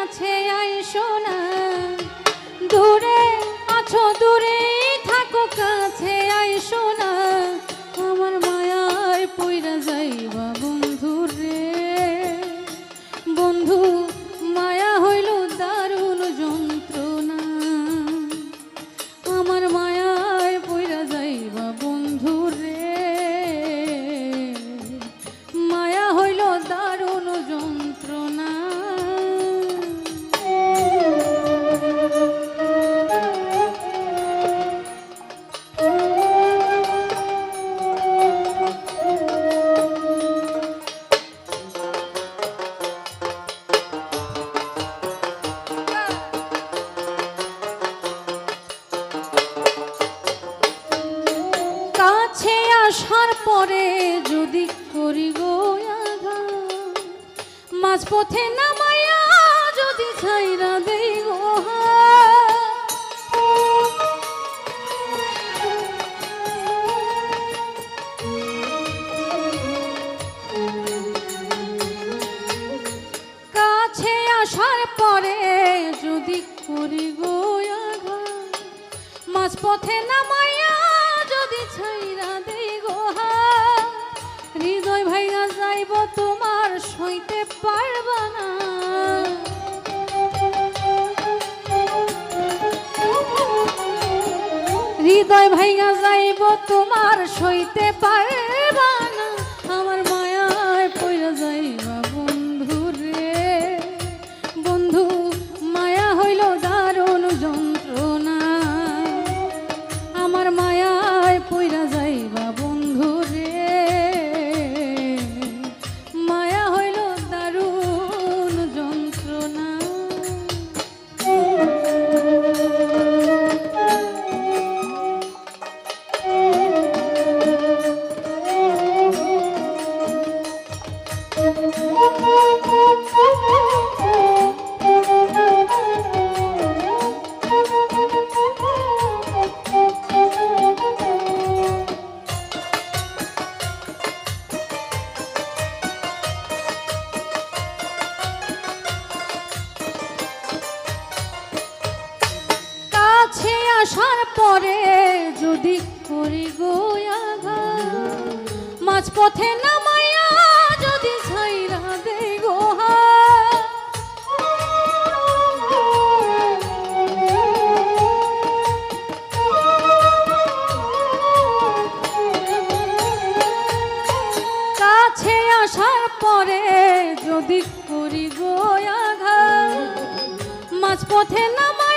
কাছে আইসো না। দূরে আছো, দূরে থাকো, কাছে আইসো না। আমার মায়ায় পইরা যাইবা বন্ধু রে। বন্ধু, মায়া হইল দারুণ যন্ত্রণা। আমার মায়া পরে যদি করি গো আঘাত, মাঝপথে নামাইয়া যদি ছাইরা দেই গো। কাছে আসার পরে যদি করি গো আঘাত, মাঝপথে নামাইয়া যদি ছাইরা দেই হৃদয় ভাইয়া যাইব তোমার সইতে পারবা না। হৃদয় ভাইয়া যাইব তোমার সইতে পারবা কাছে আসার পরে যদি করি গো আঘাত, মাঝপথে নামাইয়া যদি করি গো আঘাত, মাঝপথে নামাই